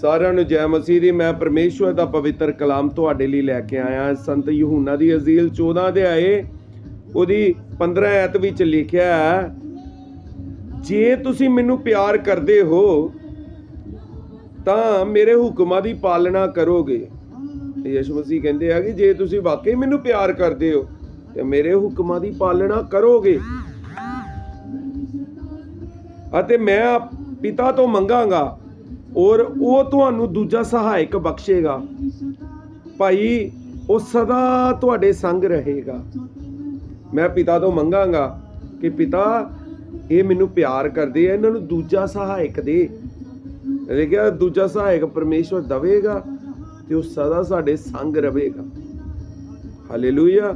ਸਾਰਿਆਂ ਨੂੰ ਜੈ ਮਸੀਹ ਦੀ। ਮੈਂ ਪਰਮੇਸ਼ਵਰ ਦਾ ਪਵਿੱਤਰ ਕਲਾਮ ਤੁਹਾਡੇ ਲਈ ਲੈ ਕੇ ਆਇਆ। ਸੰਤ ਯਹੂਨਾ ਦੀ ਅਜ਼ੀਲ 14 ਅਧਿਆਏ ਉਹਦੀ 15 ਐਤ ਵਿੱਚ ਲਿਖਿਆ ਹੈ, ਜੇ ਤੁਸੀਂ ਮੈਨੂੰ ਪਿਆਰ ਕਰਦੇ ਹੋ, ਤਾਂ ਮੇਰੇ ਹੁਕਮਾਂ ਦੀ ਪਾਲਣਾ ਕਰੋਗੇ। ਤੇ ਯਿਸੂ ਮਸੀਹ ਕਹਿੰਦੇ ਆ ਕਿ ਜੇ ਤੁਸੀਂ ਵਾਕਈ ਮੈਨੂੰ ਪਿਆਰ ਕਰਦੇ ਹੋ, ਤੇ ਮੇਰੇ ਹੁਕਮਾਂ ਦੀ ਪਾਲਣਾ ਕਰੋਗੇ। ਅਤੇ ਮੈਂ ਪਿਤਾ ਤੋਂ ਮੰਗਾਂਗਾ। ਔਰ ਉਹ ਤੁਹਾਨੂੰ ਦੂਜਾ ਸਹਾਇਕ ਬਖਸ਼ੇਗਾ। ਭਾਈ, ਉਹ ਸਦਾ ਤੁਹਾਡੇ ਸੰਗ ਰਹੇਗਾ। ਮੈਂ ਪਿਤਾ ਤੋਂ ਮੰਗਾਂਗਾ ਕਿ ਪਿਤਾ, ਇਹ ਮੈਨੂੰ ਪਿਆਰ ਕਰਦੇ ਆ, ਇਹਨਾਂ ਨੂੰ ਦੂਜਾ ਸਹਾਇਕ ਦੇ। ਇਹ ਦੂਜਾ ਸਹਾਇਕ ਪਰਮੇਸ਼ਵਰ ਦਵੇਗਾ ਤੇ ਉਹ ਸਦਾ ਸਾਡੇ ਸੰਗ ਰਹੇਗਾ। ਹਾਲੇਲੂਇਆ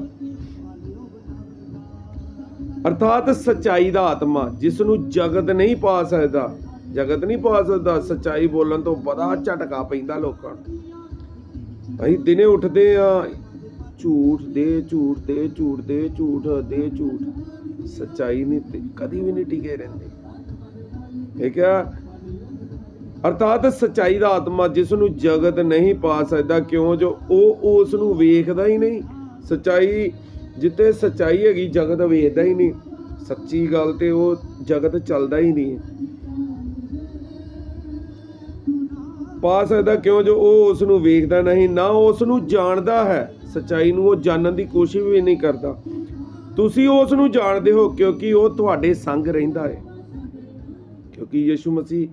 ਅਰਥਾਤ ਸਚਾਈ ਦਾ ਆਤਮਾ, ਜਿਸ ਨੂੰ ਜਗਤ ਨਹੀਂ ਪਾ ਸਕਦਾ ਜਗਤ ਨਹੀਂ ਪਾ ਸਕਦਾ, ਸੱਚਾਈ ਬੋਲਣ ਤੋਂ ਬੜਾ ਝਟਕਾ ਪੈਂਦਾ ਲੋਕਾਂ ਨੂੰ। ਅਸੀਂ ਦਿਨੇ ਉੱਠਦੇ ਆ ਝੂਠ ਦੇ ਝੂਠ ਦੇ ਝੂਠ ਦੇ ਝੂਠ ਦੇ, ਝੂਠ। ਸੱਚਾਈ ਨਹੀਂ ਕਦੀ ਵੀ ਨਹੀਂ ਟਿਕੇ ਰਹਿੰਦੇ। ਇਹ ਕਿਹਾ ਅਰਥਾਤ ਸਚਾਈ ਦਾ ਆਤਮਾ ਜਿਸ ਨੂੰ ਜਗਤ ਨਹੀਂ ਪਾ ਸਕਦਾ, ਕਿਉਂ? ਜੋ ਉਹ ਉਸ ਨੂੰ ਵੇਖਦਾ ਹੀ ਨਹੀਂ। ਸਚਾਈ ਜਿੱਤੇ ਸਚਾਈ ਹੈਗੀ, ਜਗਤ ਵੇਖਦਾ ਹੀ ਨਹੀਂ। ਸੱਚੀ ਗੱਲ ਤੇ ਉਹ ਜਗਤ ਚੱਲਦਾ ਹੀ ਨਹੀਂ ਪਾ ਸਕਦਾ ਕਿਉਂ ਜੋ ਉਹ ਉਸ ਨੂੰ ਵੇਖਦਾ ਨਹੀਂ ਨਾ ਉਸ ਨੂੰ ਜਾਣਦਾ ਹੈ। ਸਚਾਈ ਨੂੰ ਉਹ ਜਾਣਨ ਦੀ ਕੋਸ਼ਿਸ਼ ਵੀ ਨਹੀਂ ਕਰਦਾ। ਤੁਸੀਂ ਉਸ ਨੂੰ ਜਾਣਦੇ ਹੋ ਕਿਉਂਕਿ ਉਹ ਤੁਹਾਡੇ ਸੰਗ ਰਹਿੰਦਾ ਹੈ। ਕਿਉਂਕਿ ਯਿਸੂ ਮਸੀਹ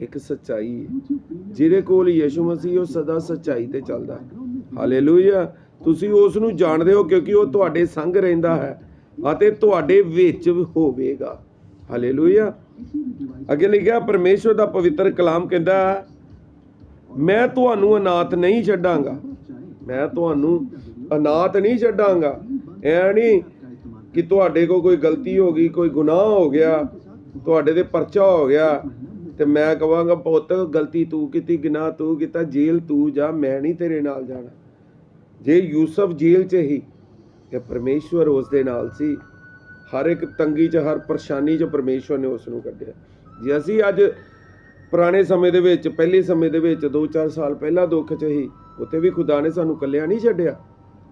ਇੱਕ ਸੱਚਾਈ ਹੈ। ਜਿਹਦੇ ਕੋਲ ਯਿਸੂ ਮਸੀਹ ਉਹ ਸਦਾ ਸੱਚਾਈ ਤੇ ਚੱਲਦਾ ਹੈ। ਹਾਲੇਲੂਇਆ। ਤੁਸੀਂ ਉਸ ਨੂੰ ਜਾਣਦੇ ਹੋ ਕਿਉਂਕਿ ਉਹ ਤੁਹਾਡੇ ਸੰਗ ਰਹਿੰਦਾ ਹੈ ਅਤੇ ਤੁਹਾਡੇ ਵਿੱਚ ਹੋਵੇਗਾ। ਹਾਲੇਲੂਇਆ। ਅੱਗੇ ਲਿਖਿਆ ਪਰਮੇਸ਼ਵਰ ਦਾ ਪਵਿੱਤਰ ਕਲਾਮ ਕਹਿੰਦਾ ਹੈ, ਮੈਂ ਤੁਹਾਨੂੰ ਅਨਾਥ ਨਹੀਂ ਛੱਡਾਂਗਾ। ਮੈਂ ਤੁਹਾਨੂੰ ਅਨਾਥ ਨਹੀਂ ਛੱਡਾਂਗਾ। ਐ ਨਹੀਂ ਕਿ ਤੁਹਾਡੇ ਕੋਲ ਕੋਈ ਗਲਤੀ ਹੋ ਗਈ, ਕੋਈ ਗੁਨਾਹ ਹੋ ਗਿਆ, ਤੁਹਾਡੇ ਤੇ ਪਰਚਾ ਹੋ ਗਿਆ ਤੇ ਮੈਂ ਕਹਾਂਗਾ ਪੁੱਤ, ਗਲਤੀ ਤੂੰ ਕੀਤੀ, ਗੁਨਾਹ ਤੂੰ ਕੀਤਾ, ਜੇਲ੍ਹ ਤੂੰ ਜਾ, ਮੈਂ ਨਹੀਂ ਤੇਰੇ ਨਾਲ ਜਾਣਾ। ਜੇ ਯੂਸਫ ਜੇਲ੍ਹ 'ਚ ਹੀ ਤੇ ਪਰਮੇਸ਼ਵਰ ਉਸ ਦੇ ਨਾਲ ਸੀ, ਹਰ ਇੱਕ ਤੰਗੀ 'ਚ, ਹਰ ਪਰੇਸ਼ਾਨੀ 'ਚ ਪਰਮੇਸ਼ਵਰ ਨੇ ਉਸ ਨੂੰ ਕੱਢਿਆ। ਜੇ ਅਸੀਂ ਅੱਜ ਪੁਰਾਣੇ ਸਮੇਂ ਦੇ ਵਿੱਚ, ਪਹਿਲੇ ਸਮੇਂ ਦੇ ਵਿੱਚ 2-4 ਸਾਲ ਪਹਿਲਾਂ ਦੁੱਖ 'ਚ ਹੀ ਉੱਤੇ ਵੀ ਖੁਦਾ ਨੇ ਸਾਨੂੰ ਕੱਲਿਆ ਨਹੀਂ ਛੱਡਿਆ।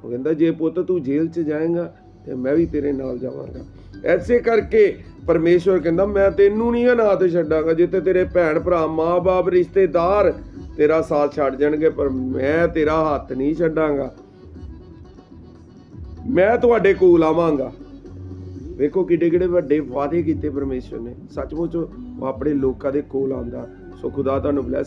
ਉਹ ਕਹਿੰਦਾ, ਜੇ ਪੁੱਤ ਤੂੰ ਜੇਲ੍ਹ 'ਚ ਜਾਏਗਾ, ਤੇ ਮੈਂ ਵੀ ਤੇਰੇ ਨਾਲ ਜਾਵਾਂਗਾ। ਐਸੇ ਕਰਕੇ ਪਰਮੇਸ਼ਵਰ ਕਹਿੰਦਾ, ਮੈਂ ਤੈਨੂੰ ਨਹੀਂ ਅਨਾਥ ਛੱਡਾਂਗਾ, ਜਿੱਥੇ ਤੇਰੇ ਭੈਣ ਭਰਾ, ਮਾਂ-ਬਾਪ, ਰਿਸ਼ਤੇਦਾਰ ਤੇਰਾ ਸਾਥ ਛੱਡ ਜਾਣਗੇ, ਪਰ ਮੈਂ ਤੇਰਾ ਹੱਥ ਨਹੀਂ ਛੱਡਾਂਗਾ। ਮੈਂ ਤੁਹਾਡੇ ਕੋਲ ਆਵਾਂਗਾ। ਵੇਖੋ ਕਿੱਡੇ ਕਿੱਡੇ ਵੱਡੇ ਵਾਅਦੇ ਕੀਤੇ ਪਰਮੇਸ਼ਵਰ ਨੇ। ਸੱਚਮੁੱਚ ਉਹ ਆਪਣੇ ਲੋਕਾਂ ਦੇ ਕੋਲ ਆਉਂਦਾ। ਸੋ ਖੁਦਾ ਤੁਹਾਨੂੰ ਬਲੈਸ